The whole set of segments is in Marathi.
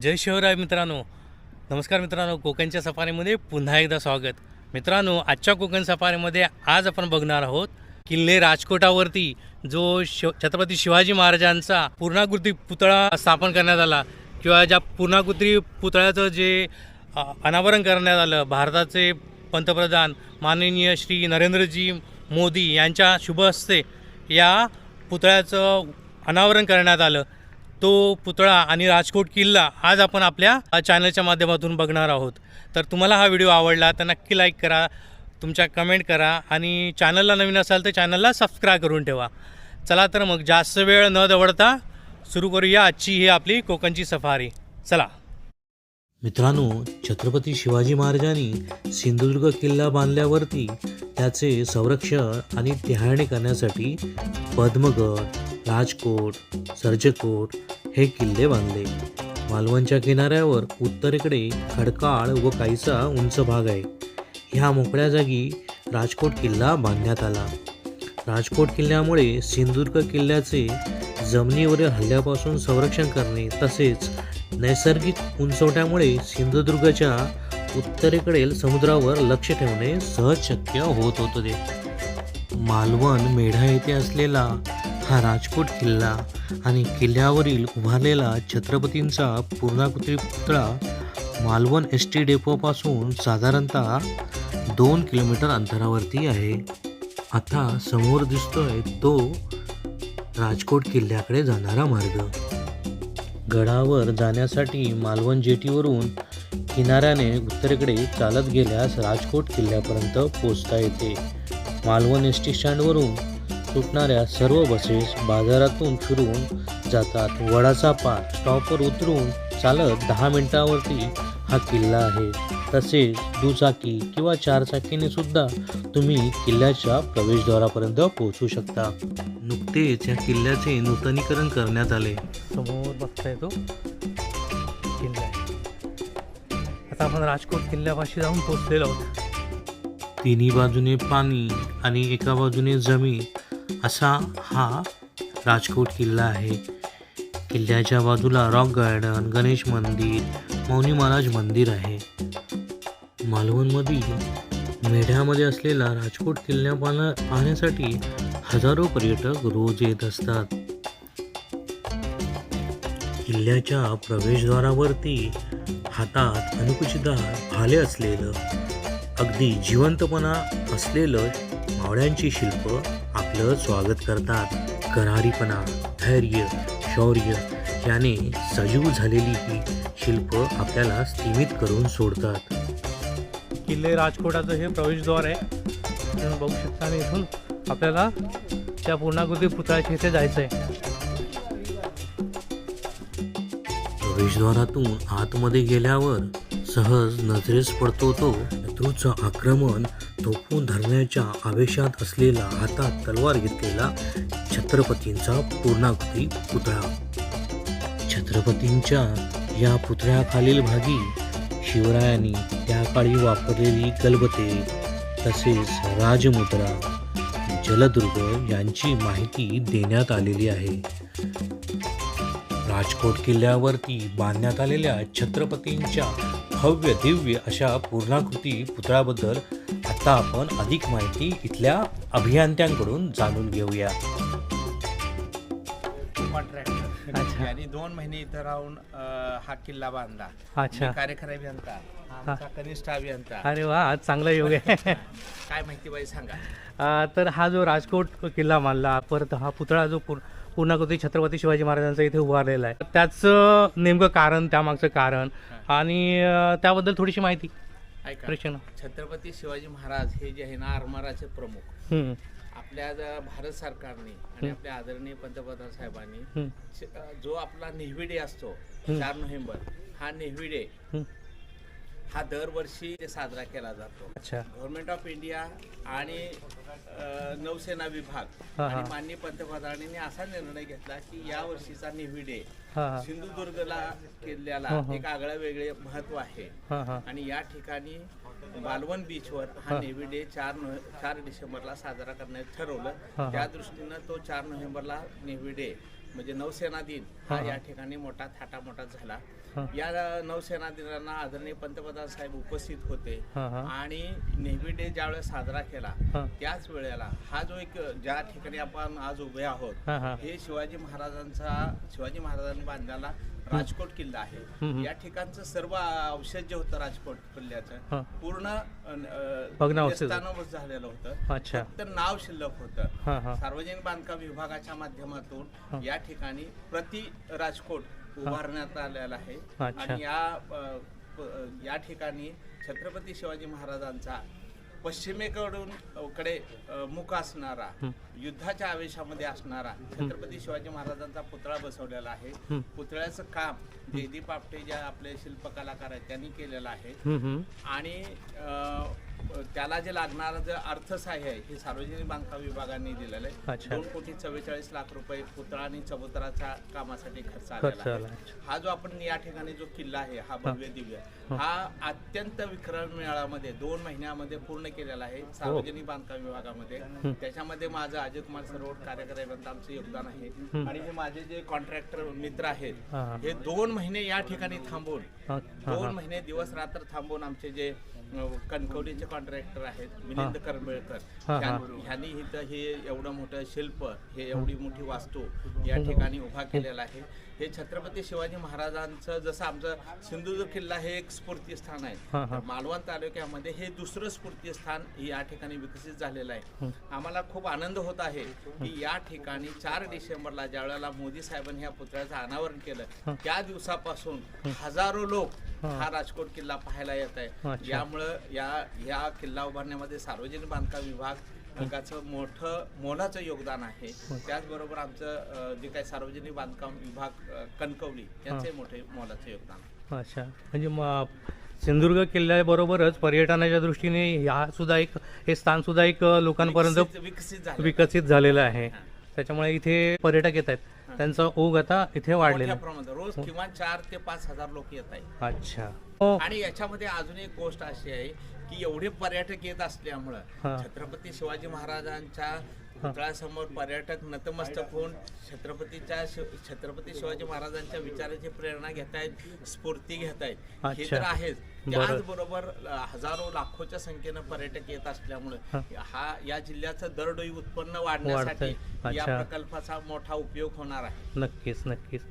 जय शिवराय मित्रांनो. नमस्कार मित्रांनो कोकणच्या सफारीमध्ये पुन्हा एकदा स्वागत. मित्रांनो आजच्या कोकण सफारीमध्ये आज आपण बघणार आहोत किल्ले राजकोटावरती जो शिव छत्रपती शिवाजी महाराजांचा पूर्णाकृती पुतळा स्थापन करण्यात आला किंवा ज्या पूर्णाकृती पुतळ्याचं जे अनावरण करण्यात आलं भारताचे पंतप्रधान माननीय श्री नरेंद्रजी मोदी यांच्या शुभ हस्ते या पुतळ्याचं अनावरण करण्यात आलं. तो पुतळा आणि राजकोट किल्ला आज आपण आपल्या चॅनलच्या माध्यमातून बघणार आहोत. तर तुम्हाला हा व्हिडिओ आवडला तर नक्की लाईक करा तुमच्या कमेंट करा आणि चॅनलला नवीन असाल तर चॅनलला सबस्क्राईब करून ठेवा. चला तर मग जास्त वेळ न दवडता सुरू करूया आजची ही आपली कोकणची सफारी. चला. मित्रांनो छत्रपती शिवाजी महाराजांनी सिंधुदुर्ग किल्ला बांधल्यावरती त्याचे संरक्षण आणि टेहाळणी करण्यासाठी पद्मगड राजकोट सर्जकोट हे किल्ले बांधले. मालवणच्या किनाऱ्यावर उत्तरेकडे खडकाळ व काहीसा उंच भाग आहे. ह्या मोकळ्या जागी राजकोट किल्ला बांधण्यात आला. राजकोट किल्ल्यामुळे सिंधुदुर्ग किल्ल्याचे जमिनीवरील हल्ल्यापासून संरक्षण करणे तसेच नैसर्गिक उंचवट्यामुळे सिंधुदुर्गच्या उत्तरेकडील समुद्रावर लक्ष ठेवणे सहज शक्य होत होते. मालवण मेढा येथे असलेला हा राजकोट किल्ला आणि किल्ल्यावरील उभारलेला छत्रपतींचा पूर्णाकृती पुतळा मालवण एस टी डेपोपासून साधारणतः दोन किलोमीटर अंतरावरती आहे. आता समोर दिसतोय तो राजकोट किल्ल्याकडे जाणारा मार्ग. गडावर जाण्यासाठी मालवण जेटीवरून किनाऱ्याने उत्तरेकडे चालत गेल्यास राजकोट किल्ल्यापर्यंत पोचता येते. मालवण एस टी स्टँडवरून सुटणाऱ्या सर्व बसेस बाजारातून फिरून जातात. वडाचा पार स्टॉपवर उतरून चालत दहा मिनिटावरती हा किल्ला आहे. तसेच दुचाकी किंवा चारचाकीने सुद्धा तुम्ही किल्ल्याच्या प्रवेशद्वारापर्यंत पोहोचू शकता. नुकतेच या किल्ल्याचे नूतनीकरण करण्यात आले. समोर बघता येतो किल्ला आता आपण राजकोट किल्ल्यापाशी जाऊन पोचलेलो आहोत. तिन्ही बाजूने पाणी आणि एका बाजूने जमीन असा हा राजकोट किल्ला आहे. किल्ल्याच्या बाजूला रॉक गार्डन गणेश मंदिर मौनी महाराज मंदिर आहे. मालवणमधील मेढ्यामध्ये असलेला राजकोट किल्ल्या पाहण्या पाहण्यासाठी हजारो पर्यटक रोज येत असतात. किल्ल्याच्या प्रवेशद्वारावरती हातात अनुकुचितदार भाले असलेलं अगदी जिवंतपणा असलेलं मावळ्यांची शिल्प आपलं स्वागत करतात. करारीपणा धैर्य शौर्य याने सजीव झालेली ही शिल्प आपल्याला स्थिमित करून सोडतात. किल्ले राजकोटाचं हे प्रवेशद्वार आहे. तुम्ही बघू शकता आणि इथून आपल्याला त्या पूर्णाकृती पुतळ्याच्या इथे जायचं आहे. प्रवेशद्वारातून आतमध्ये गेल्यावर सहज नजरेस पडतो तो शत्रूचं आक्रमण थोपवून धरण्याच्या आवेशात असलेला हातात तलवार घेतलेला छत्रपतींचा पूर्णाकृती पुतळा. छत्रपतींच्या या पुतळ्याखालील भागी शिवरायांनी त्या काळी वापरलेली गलबते तसेच राजमुद्रा जलदुर्ग यांची माहिती देण्यात आलेली आहे. राजकोट किल्ल्यावरती बांधण्यात आलेल्या छत्रपतींच्या भव्य दिव्य अशा पूर्णाकृती पुतळ्याबद्दल आता आपण अधिक माहिती इथल्या अभियंत्यांकडून जाणून घेऊया. अच्छा. यांनी दोन महिने इथं राहून अ, हा किल्ला बांधला. अच्छा. मी कार्यकारी अभियंता. हा. आमचा कनिष्ठ अभियंता. अरे वा आज चांगला योग आहे. काय माहिती बाई सांगा. आ, तर हा जो राजकोट किल्ला मानला परत हा पुतळा जो पूर्ण पूर्णाकृती छत्रपती शिवाजी महाराजांचा इथे उभारलेला आहे. त्याचं नेमकं कारण त्यामागचं कारण आणि अ, त्याबद्दल थोडीशी माहिती. ऐका छत्रपती शिवाजी महाराज हे जे आहे ना आरमाराचे प्रमुख. हम्म, आपल्या ज- भारत सरकारने आणि आपल्या आदरणीय पंतप्रधान साहेबांनी हम्म, श- अ, जो आपला नेव्ही डे असतो चार नोव्हेंबर हा नेव्ही डे हम्म. हा दरवर्षी साजरा केला जातो. अच्छा. गव्हर्नमेंट ऑफ इंडिया आणि नौसेना विभाग हा, हा. आणि माननीय पंतप्रधानांनी असा निर्णय घेतला की या वर्षीचा नेव्ही डे हां हां. सिंधुदुर्गला किल्ल्याला. एक आगळं वेगळे महत्त्व आहे. हां हां. आणि या ठिकाणी मालवण बीचवर हा. हा. नेव्ही डे चार नोव्हे चार डिसेंबरला साजरा करण्यात हा, ठरवलं. त्या दृष्टीनं तो चार नोव्हेंबरला नेव्ही डे म्हणजे नौसेना दिन हा. या ठिकाणी मोठा थाटा मोठा झाला. या नौसेना दिनाला आदरणीय पंतप्रधान साहेब उपस्थित होते. आणि नेव्ही डे ज्यावेळेस साजरा केला. त्याच वेळेला हा जो एक ज्या ठिकाणी आपण आज उभे आहोत. हे शिवाजी महाराजांचा शिवाजी महाराजांनी बांधलेला राजकोट किल्ला आहे. या ठिकाणचं सर्व औषध जे होतं राजकोट किल्ल्याचं. पूर्ण झालेलं होतं. अच्छा. फक्त नाव शिल्लक होतं. सार्वजनिक बांधकाम विभागाच्या. माध्यमातून या ठिकाणी प्रति राजकोट उभारण्यात आलेला आहे. आणि या या ठिकाणी छत्रपती शिवाजी महाराजांचा पश्चिमेकडून कडे मुख असणारा. युद्धाच्या आवेशामध्ये असणारा छत्रपती शिवाजी महाराजांचा पुतळा बसवलेला आहे. पुतळ्याचं काम जयदीप आपटे ज्या आपले शिल्पकलाकार आहेत त्यांनी केलेलं आहे. आणि अ, त्याला जे लागणारं जे अर्थसहाय्य आहे हे सार्वजनिक बांधकाम विभागाने दिलेलं आहे. दोन कोटी चव्वेचाळीस लाख रुपये पुतळा आणि चबुतराच्या कामासाठी खर्च आलेला आला आहे. हा जो आपण या ठिकाणी जो किल्ला आहे हा भव्य दिव्य. हा. हा अत्यंत विक्रम मेळामध्ये दोन महिन्यामध्ये पूर्ण केलेला आहे सार्वजनिक बांधकाम विभागामध्ये. त्याच्यामध्ये माझं अजय कुमार सरोवर कार्यक्रमात आमचं योगदान आहे. आणि हे माझे जे कॉन्ट्रॅक्टर मित्र आहेत हा, हा. हे दोन महिने या ठिकाणी थांबून हा, हा, दोन हा. महिने दिवस रात्र थांबून आमचे जे कणकवलीचे कॉन्ट्रॅक्टर आहेत मिलिंद करंबेळकर. त्यां- ह्यांनी इथं हे एवढं मोठं शिल्प हे एवढी मोठी वास्तू या ठिकाणी उभा केलेला आहे. हे छत्रपती शिवाजी महाराजांचं जसं आमचं सिंधुदुर्ग किल्ला हे एक स्फूर्तीस्थान आहे. हा, हा. तर मालवण तालुक्यामध्ये हे दुसरं स्फूर्तीस्थान या ठिकाणी विकसित झालेलं आहे. आम्हाला खूप आनंद होत आहे की या ठिकाणी चार डिसेंबरला ज्या वेळेला मोदी साहेबांनी या पुतळ्याचं अनावरण केलं त्या दिवसापासून हजारो लोक हा. राजकोट किल्ला पाहायला येत आहे. यामुळं या या किल्ला उभारण्यामध्ये सार्वजनिक बांधकाम विभाग विभागाचं मोठं मोलाचं योगदान आहे. त्याचबरोबर आमचं जे काही सार्वजनिक बांधकाम विभाग कणकवली यांचे मोठे मोलाचं योगदान आहे. अच्छा. म्हणजे मग सिंधुदुर्ग किल्ल्याबरोबरच पर्यटनाच्या दृष्टीने ह्या सुद्धा एक हे स्थान सुद्धा एक लोकांपर्यंत विकसित- विकसित झालेलं आहे. त्याच्यामुळे इथे पर्यटक येत आहेत. त्यांचा ओघ आता इथे वाढलेला मोठ्या प्रमाणात. रोज किमान चार ते पाच हजार लोक येत आहेत. आहे अच्छा हो. आणि याच्यामध्ये अजून एक गोष्ट अशी आहे की एवढे पर्यटक येत असल्यामुळं हा. छत्रपती शिवाजी महाराजांच्या पुतळ्यासमोर पर्यटक नतमस्तक होऊन छत्रपतीच्या छत्रपती शिवाजी महाराजांच्या विचाराची प्रेरणा घेत आहेत स्फूर्ती घेत आहेत हे. तर आहेच बरं. त्याचबरोबर हजारो लाखोच्या संख्येनं पर्यटक येत असल्यामुळं हा या जिल्ह्याचं दरडोई उत्पन्न वाढण्यासाठी. या. प्रकल्पाचा मोठा उपयोग होणार आहे नक्कीच नक्कीच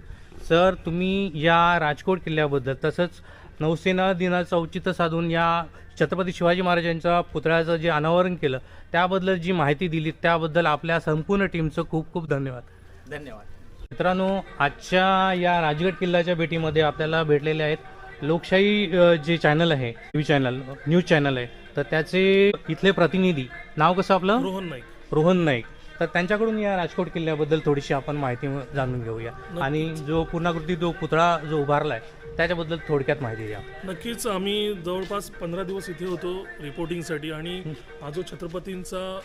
सर तुम्ही या राजकोट किल्ल्याबद्दल तसंच नौसेना दिनाचं औचित्य साधून या छत्रपती शिवाजी महाराजांच्या पुतळ्याचं जे अनावरण केलं त्याबद्दल जी माहिती दिली त्याबद्दल आपल्या संपूर्ण टीमचं खूप खूप धन्यवाद. धन्यवाद. मित्रांनो आजच्या या राजगड किल्ल्याच्या भेटीमध्ये आपल्याला भेटलेले आहेत लोकशाही जे चॅनल आहे T V channel news channel आहे तर त्याचे इथले प्रतिनिधी नाव कसं आपलं? रोहन नाईक. रोहन नाईक. तर त्यांच्याकडून या राजकोट किल्ल्याबद्दल थोडीशी आपण माहिती जाणून घेऊया. आणि जो पूर्णाकृती जो पुतळा जो उभारलाय त्याच्याबद्दल थोडक्यात माहिती द्या. नक्कीच आम्ही जवळपास पंधरा दिवस इथे होतो रिपोर्टिंगसाठी आणि हा जो छत्रपतींचा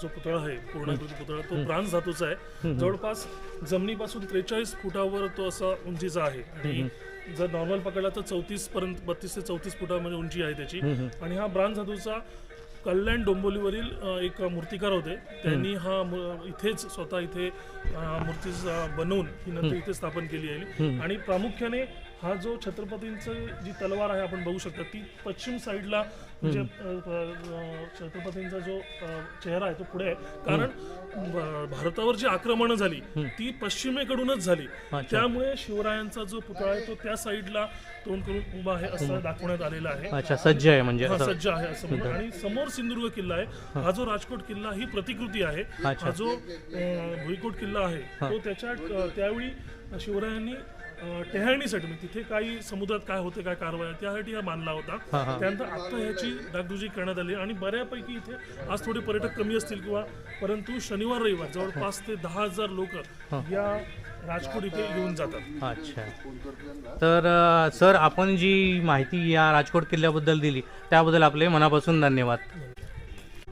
जो पुतळा आहे पूर्णाकृती पुतळा तो ब्रांज धातूचा आहे. जवळपास जमिनीपासून त्रेचाळीस फुटावर तो असा उंचीचा आहे. आणि जर नॉर्मल पकडला तर चौतीस पर्यंत बत्तीस ते चौतीस फुटा म्हणजे उंची आहे त्याची. आणि हा ब्रांज धातूचा कल्याण डोंबोलीवरील एक मूर्तिकार होते. त्यांनी हा इथेच स्वतः इथे मूर्ती बनवून ही नंतर इथे स्थापन केली आहे. आणि प्रामुख्याने हा जो छत्रपतींचं जी तलवार आहे आपण बघू शकता ती पश्चिम साईडला म्हणजे छत्रपतींचा जो चेहरा आहे तो पुढे आहे. कारण भारतावर जी आक्रमणं झाली ती पश्चिमेकडूनच झाली. त्यामुळे शिवरायांचा जो पुतळा आहे तो त्या साईडला तोंड करून उभा आहे असं दाखवण्यात आलेलं आहे. सज्ज आहे म्हणजे हा सज्ज आहे असं म्हणून. आणि समोर सिंधुदुर्ग किल्ला आहे. हा. जो राजकोट किल्ला ही प्रतिकृती आहे. हा जो भुईकोट किल्ला आहे तो त्याच्या त्यावेळी शिवरायांनी टेहाळणीसाठी म्हणजे तिथे काही समुद्रात काय होते काय कारवाया त्यासाठी हा बांधला होता. त्यानंतर आता ह्याची डागडुजी करण्यात आली आणि बऱ्यापैकी इथे आज थोडे पर्यटक कमी असतील किंवा परंतु शनिवार रविवार जवळपास ते दहा हजार लोक या राजकोट इथे येऊन जातात. अच्छा. तर सर आपण जी माहिती या राजकोट किल्ल्याबद्दल दिली त्याबद्दल आपले मनापासून धन्यवाद.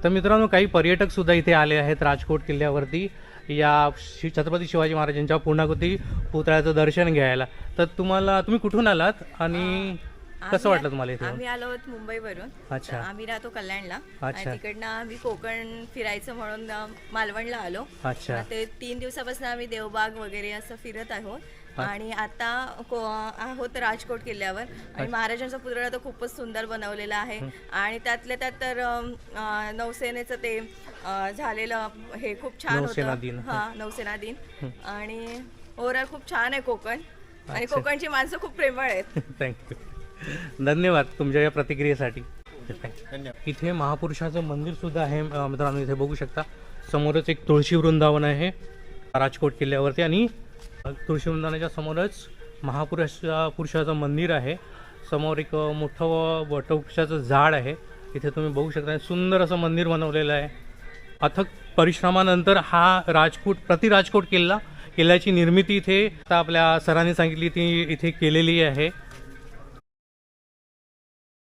तर मित्रांनो काही पर्यटक सुद्धा इथे आले आहेत राजकोट किल्ल्यावरती. या शि छत्रपती शिवाजी महाराजांच्या पूर्णाकृती पुतळ्याचं दर्शन घ्यायला तर तुम्हाला तुम्ही कुठून आलात आणि कसं वाटलं तुम्हाला इथे? आम्ही आलो आहोत मुंबईवरून अच्छा. तर आम्ही राहतो कल्याणला अच्छा. तिकडनं आम्ही कोकण फिरायचं म्हणून अ, मालवणला आलो अच्छा ते तीन दिवसापासून आम्ही देवबाग वगैरे असं फिरत आहोत आणि आता को- आहोत राजकोट किल्ल्यावर. आणि महाराजांचा पुतळा तर खूपच सुंदर बनवलेला आहे. आणि त्यातल्या त्यात तर नौसेनेचं ते झालेलं हे खूप छान नौसेना दिन. होतं हा नौसेना दिन. आणि ओव्हरऑल खूप छान आहे कोकण. आणि कोकणची माणसं खूप प्रेमळ आहेत. थँक्यू धन्यवाद तुमच्या या प्रतिक्रियेसाठी. इथे महापुरुषाचं मंदिर सुद्धा आहे मित्रांनो इथे बघू शकता. समोरच एक तुळशी वृंदावन आहे राजकोट किल्ल्यावरती. आणि तुळशीवृंदानाच्या समोरच महापुरुषा पुरुषाचं मंदिर आहे. समोर एक मोठं वटवृक्षाचं झाड आहे. इथे तुम्ही बघू शकता सुंदर असं मंदिर बनवलेलं आहे. अथक परिश्रमानंतर हा राजकोट प्रति राजकोट किल्ला किल्ल्याची निर्मिती इथे आता आपल्या सरांनी सांगितली ती इथे केलेली आहे.